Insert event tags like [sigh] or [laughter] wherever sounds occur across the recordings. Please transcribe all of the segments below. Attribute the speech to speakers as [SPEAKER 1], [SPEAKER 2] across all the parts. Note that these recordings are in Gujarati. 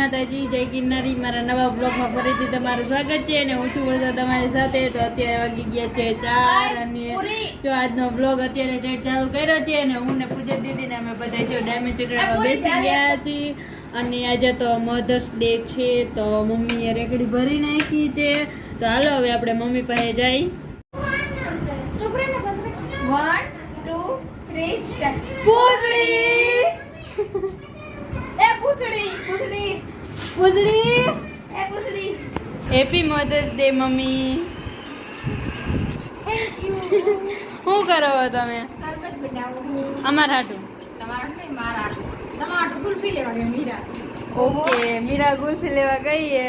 [SPEAKER 1] માતાજી જય ગિરનારી. મારા નવા બ્લોગમાં ફરીથી તમારું સ્વાગત છે અને હું છું વરસાદ તમારી સાથે. તો અત્યારે વાગી ગયા છે ચાર અને જો આજનો બ્લોગ અત્યારે ડેટ ચાલુ કર્યો છે અને હું ને પૂજક દીદીને અમે બધા જો ડાયમંડ ચટડામાં બેસી ગયા છીએ. અને આજે તો મધર્સ ડે છે તો મમ્મીએ રેકડી ભરી નાખી છે. તો હાલો હવે આપણે મમ્મી પાસે જઈ.
[SPEAKER 2] વન ટુ થ્રી
[SPEAKER 1] પૂછડી.
[SPEAKER 2] પૂછડી. પૂછડી? એ પૂછડી.
[SPEAKER 1] Happy mother's day mummy. શું કરો છો તમે? અમારા હાટું.
[SPEAKER 2] તમારું નહીં મારા તમારું કુલ્ફી લેવા ગયા મીરા.
[SPEAKER 1] ઓકે મીરા ગુલ્ફી લેવા ગઈએ.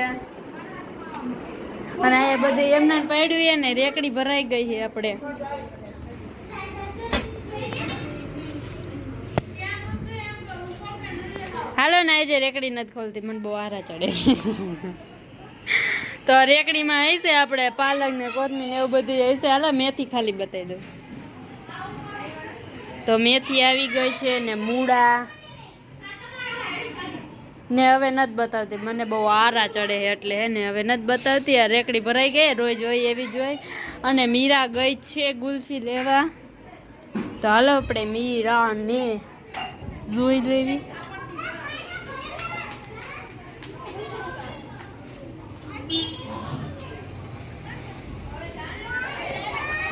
[SPEAKER 1] અને એ બધું એમના પડ્યું ને રેકડી ભરાઈ ગઈ છે આપણે. હાલો ને, આજે રેકડી નથી ખોલતી, મને બહુ આરા ચડે. તો રેકડીમાં હશે આપણે પાલક ને કોથમીર ને એવું બધું હશે. હાલો, મેથી ખાલી બતાવી દઉં. તો મેથી આવી ગઈ છે ને મૂળા. ને હવે નથી બતાવતી, મને બહુ આરા ચડે છે એટલે હે ને, હવે નથી બતાવતી. આ રેકડી ભરાઈ ગઈ, રોજ હોય એવી જ હોય. અને મીરા ગઈ છે ગુલ્ફી લેવા. તો હાલો, આપણે મીરા ને જોઈ લેવી.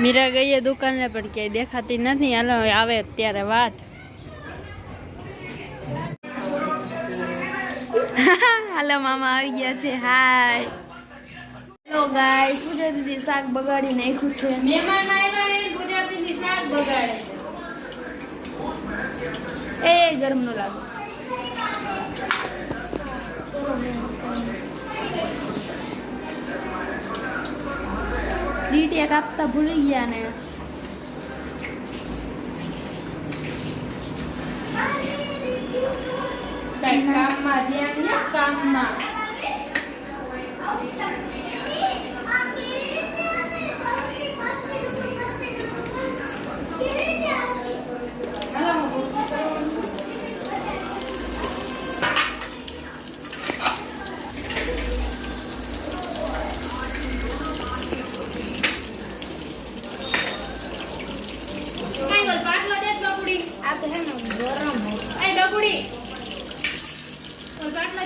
[SPEAKER 1] મીરા ગઈએ દુકાને પણ ક્યાંય દેખાતી નથી. હાલો આવે ત્યારે વાત. [laughs] હાલો મામા આવી ગયા છે. હાય
[SPEAKER 2] હેલો ગાઈસ પૂજા શાક બગાડી નાખ્યું છે.
[SPEAKER 1] મહેમાન આવ્યા એ શાક બગાડે.
[SPEAKER 2] એ ગરમ નો લાગે ડીટીયા આપતા ભૂલી ગયા ને
[SPEAKER 1] કામમાં ધ્યાન કામમાં કાંઈ બોલ, પાટલો દે જ બગુડી.
[SPEAKER 2] આ તો હે ને ગરમ હોય.
[SPEAKER 1] એ પાટલો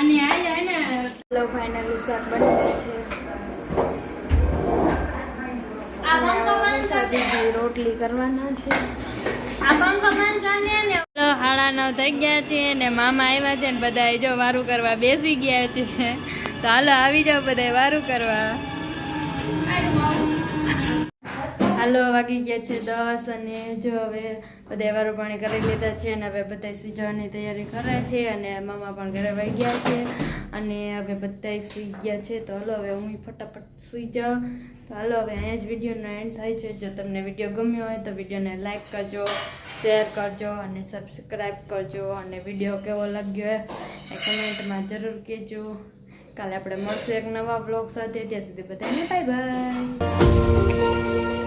[SPEAKER 1] અને આ જાય ને
[SPEAKER 2] હેલો ફાઇનલી શાક બનાવે છે.
[SPEAKER 1] આ પંખો બંધ કર
[SPEAKER 2] રોટલી કરવાના છે.
[SPEAKER 1] આ પંખો બંધ કર ને હાડા નવ થઈ ગયા છે ને મામા આવ્યા છે ને બધા જો વારું કરવા બેસી ગયા છે. તો હાલો આવી જાઓ બધા વારું કરવા. હાલો, વાગી ગયા છે દસ અને જો હવે બધા વારું પાણી કરી લીધા છે અને હવે બધા સુઈ જવાની તૈયારી કરે છે અને મામા પણ ઘરે વહી ગયા છે અને હવે બધા સુઈ ગયા છે. તો હાલો, હવે હું ફટાફટ સુઈ જાઉં. તો હાલો, હવે અહીંયા જ વિડીયોનો એન્ડ થાય છે. જો તમને વીડિયો ગમ્યો હોય તો વિડીયોને લાઇક કરજો શેર કરજો અને સબસ્ક્રાઈબ કરજો અને વીડિયો કેવો લાગ્યો એ કમેન્ટમાં જરૂર કહેજો. કાલે આપણે મળશું એક નવા બ્લોગ સાથે. ત્યાં સુધી બધાને બાય બાય